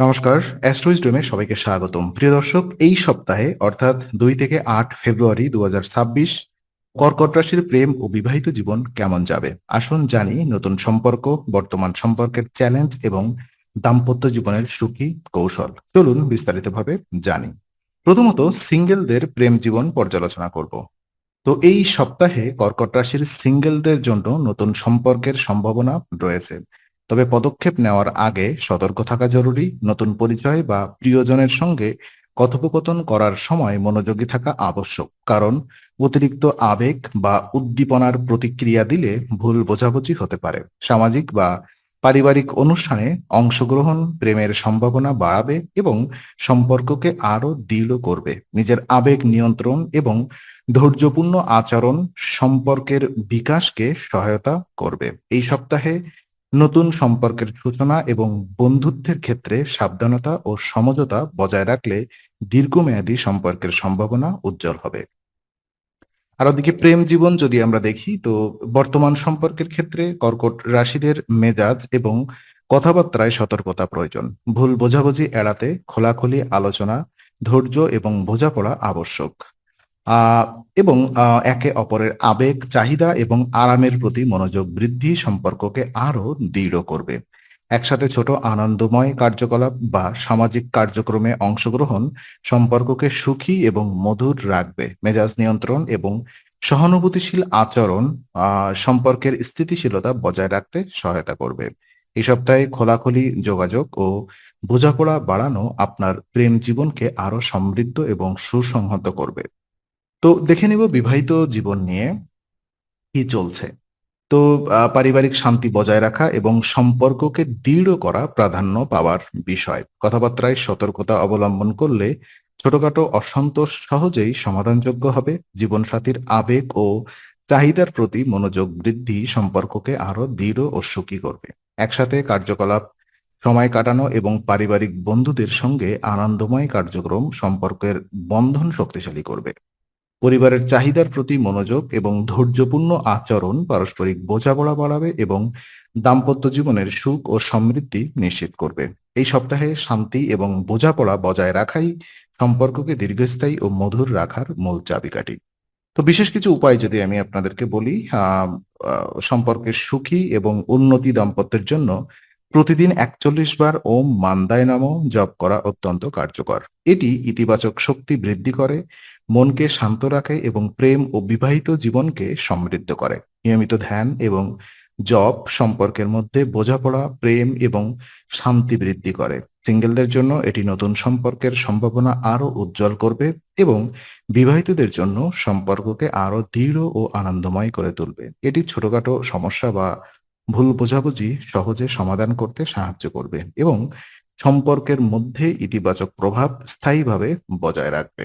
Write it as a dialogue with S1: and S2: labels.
S1: নমস্কার অ্যাস্ট্রোইজডমে সবাইকে স্বাগতম। প্রিয় দর্শক, এই সপ্তাহে, অর্থাৎ দুই থেকে আট ফেব্রুয়ারি দুই হাজার ছাব্বিশ, কর্কট রাশির প্রেম ও বিবাহিত জীবন কেমন যাবে? আসুন জানি নতুন সম্পর্ক, বর্তমান সম্পর্কের চ্যালেঞ্জ এবং দাম্পত্য জীবনের সুখী কৌশল। চলুন বিস্তারিতভাবে জানি। প্রথমত সিঙ্গেলদের প্রেম জীবন পর্যালোচনা করব। তো এই সপ্তাহে কর্কট রাশির সিঙ্গেলদের জন্য নতুন সম্পর্কের সম্ভাবনা রয়েছে। তবে পদক্ষেপ নেওয়ার আগে সতর্ক থাকা জরুরি, নতুন পরিচয় বা প্রিয়জনের সঙ্গে কথোপকথন করার সময় মনোযোগী থাকা আবশ্যক। কারণ অতিরিক্ত আবেগ বা উদ্দীপনার প্রতিক্রিয়া দিলে ভুল বোঝাবুঝি হতে পারে। সামাজিক বা পারিবারিক অনুষ্ঠানে অংশগ্রহণ প্রেমের সম্ভাবনা বাড়াবে এবং সম্পর্ককে আরও দৃঢ় করবে। নিজের আবেগ নিয়ন্ত্রণ এবং ধৈর্যপূর্ণ আচরণ সম্পর্কের বিকাশকে সহায়তা করবে। এই সপ্তাহে নতুন সম্পর্কের সূচনা এবং বন্ধুত্বের ক্ষেত্রে সাবধানতা ও সমঝোতা বজায় রাখলে দীর্ঘমেয়াদী সম্পর্কের সম্ভাবনা উজ্জ্বল হবে। আর ওদিকে প্রেম জীবন যদি আমরা দেখি, তো বর্তমান সম্পর্কের ক্ষেত্রে কর্কট রাশিদের মেজাজ এবং কথাবার্তায় সতর্কতা প্রয়োজন। ভুল বোঝাবুঝি এড়াতে খোলাখুলি আলোচনা, ধৈর্য এবং বোঝাপড়া আবশ্যক। এবং একে অপরের আবেগ, চাহিদা এবং আরামের প্রতি মনোযোগ বৃদ্ধি সম্পর্ককে আরও দৃঢ় করবে। একসাথে ছোট আনন্দময় কার্যকলাপ বা সামাজিক কার্যক্রমে অংশগ্রহণ সম্পর্ককে সুখী এবং মধুর রাখবে। মেজাজ নিয়ন্ত্রণ এবং সহানুভূতিশীল আচরণ সম্পর্কের স্থিতিশীলতা বজায় রাখতে সহায়তা করবে। এই সপ্তাহে খোলাখুলি যোগাযোগ ও বোঝাপড়া বাড়ানো আপনার প্রেম জীবনকে আরও সমৃদ্ধ এবং সুসংহত করবে। তো দেখে নিব বিবাহিত জীবন নিয়ে কি চলছে। তো পারিবারিক শান্তি বজায় রাখা এবং সম্পর্ককে দৃঢ় করা প্রাধান্য পাওয়ার বিষয়। কথাবার্তায় সতর্কতা অবলম্বন করলে ছোটখাটো অসন্তোষ সহজেই সমাধানযোগ্য হবে। জীবনসাথীর আবেগ ও চাহিদার প্রতি মনোযোগ বৃদ্ধি সম্পর্ককে আরও দৃঢ় ও সুখী করবে। একসাথে কার্যকলাপ, সময় কাটানো এবং পারিবারিক বন্ধুদের সঙ্গে আনন্দময় কার্যক্রম সম্পর্কের বন্ধন শক্তিশালী করবে। পরিবারের চাহিদার প্রতি মনোযোগ এবং ধৈর্যপূর্ণ আচরণ পারস্পরিক বোঝাপড়া বাড়াবে এবং দাম্পত্য জীবনের সুখ ও সমৃদ্ধি নিশ্চিত করবে। এই সপ্তাহে শান্তি এবং বোঝাপড়া বজায় রাখাই সম্পর্ককে দীর্ঘস্থায়ী ও মধুর রাখার মূল চাবিকাঠি। তো বিশেষ কিছু উপায় যদি আমি আপনাদেরকে বলি সম্পর্কের সুখী এবং উন্নতি দাম্পত্যের জন্য প্রতিদিন একচল্লিশ বার ওম মান্দায় নাম জপ করা অত্যন্ত কার্যকর। এটি ইতিবাচক শক্তি বৃদ্ধি করে মনকে শান্ত রাখে এবং প্রেম ও বিবাহিত জীবনকে সমৃদ্ধ করে। নিয়মিত ধ্যান এবং জব সম্পর্কের মধ্যে বোঝাপড়া, প্রেম এবং শান্তি বৃদ্ধি করে। সিঙ্গেলদের জন্য এটি নতুন সম্পর্কের সম্ভাবনা আরও উজ্জ্বল করবে এবং বিবাহিতদের জন্য সম্পর্ককে আরও দৃঢ় ও আনন্দময় করে তুলবে। এটি ছোটখাটো সমস্যা বা ভুল বোঝাবুঝি সহজে সমাধান করতে সাহায্য করবে এবং সম্পর্কের মধ্যে ইতিবাচক প্রভাব স্থায়ীভাবে বজায় রাখবে।